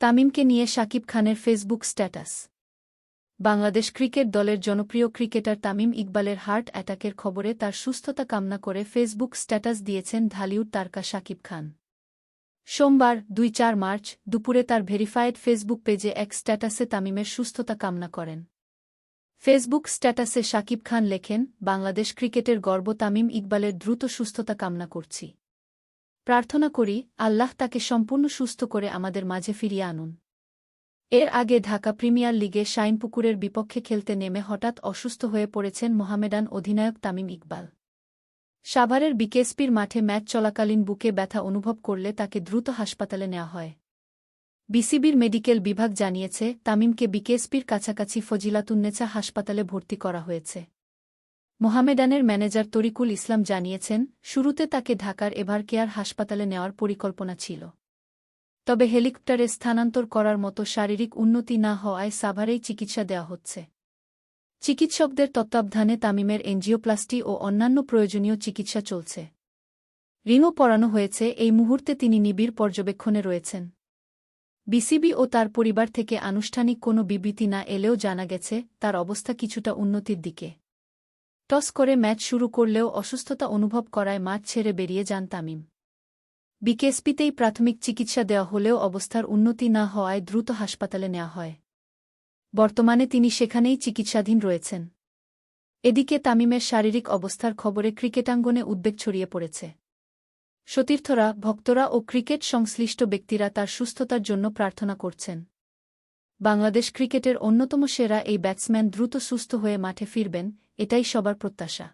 তামিমকে নিয়ে শাকিব খানের Facebook status. Bangladesh cricket দলের জনপ্রিয় ক্রিকেটার তামিম ইকবালের হার্ট অ্যাটাকের খবরে তার সুস্থতা কামনা করে ফেসবুক স্ট্যাটাস দিয়েছেন ঢালিউড তারকা শাকিব খান। সোমবার, দুই চার মার্চ, দুপুরে তার ভেরিফায়েড ফেসবুক পেজে এক স্ট্যাটাসে তামিমের সুস্থতা কামনা করেন। ফেসবুক স্ট্যাটাসে শাকিব খান লেখেন, বাংলাদেশ ক্রিকেটের গর্ব তামিম ইকবালের দ্রুত সুস্থতা কামনা করছি। প্রার্থনা করি, আল্লাহ তাকে সম্পূর্ণ সুস্থ করে আমাদের মাঝে ফিরিয়ে আনুন। এর আগে ঢাকা প্রিমিয়ার লিগে শাইনপুকুরের বিপক্ষে খেলতে নেমে হঠাৎ অসুস্থ হয়ে পড়েছেন মোহামেডান অধিনায়ক তামিম ইকবাল। সাভারের বিকেএসপির মাঠে ম্যাচ চলাকালীন বুকে ব্যথা অনুভব করলে তাকে দ্রুত হাসপাতালে নেওয়া হয়। বিসিবির মেডিকেল বিভাগ জানিয়েছে, তামিমকে বিকেএসপির কাছাকাছি ফজিলাতুন্নেছা হাসপাতালে ভর্তি করা হয়েছে। মোহামেডানের ম্যানেজার তরিকুল ইসলাম জানিয়েছেন, শুরুতে তাকে ঢাকার এভার কেয়ার হাসপাতালে নেওয়ার পরিকল্পনা ছিল। তবে হেলিকপ্টারে স্থানান্তর করার মতো শারীরিক উন্নতি না হওয়ায় সাভারেই চিকিৎসা দেওয়া হচ্ছে। চিকিৎসকদের তত্ত্বাবধানে তামিমের এনজিওপ্লাস্টি ও অন্যান্য প্রয়োজনীয় চিকিৎসা চলছে। রিংও পরানো হয়েছে, এই মুহূর্তে তিনি নিবিড় পর্যবেক্ষণে রয়েছেন। বিসিবি ও তার পরিবার থেকে আনুষ্ঠানিক কোনো বিবৃতি না এলেও জানা গেছে, তার অবস্থা কিছুটা উন্নতির দিকে। টস করে ম্যাচ শুরু করলেও অসুস্থতা অনুভব করায় মাঠ ছেড়ে বেরিয়ে যান তামিম। বিকেএসপিতেই প্রাথমিক চিকিৎসা দেওয়া হলেও অবস্থার উন্নতি না হওয়ায় দ্রুত হাসপাতালে নেওয়া হয়। বর্তমানে তিনি সেখানেই চিকিৎসাধীন রয়েছেন। এদিকে তামিমের শারীরিক অবস্থার খবরে ক্রিকেটাঙ্গনে উদ্বেগ ছড়িয়ে পড়েছে। সতীর্থরা, ভক্তরা ও ক্রিকেট সংশ্লিষ্ট ব্যক্তিরা তার সুস্থতার জন্য প্রার্থনা করছেন। বাংলাদেশ ক্রিকেটের অন্যতম সেরা এই ব্যাটসম্যান দ্রুত সুস্থ হয়ে মাঠে ফিরবেন এটাই সবার প্রত্যাশা।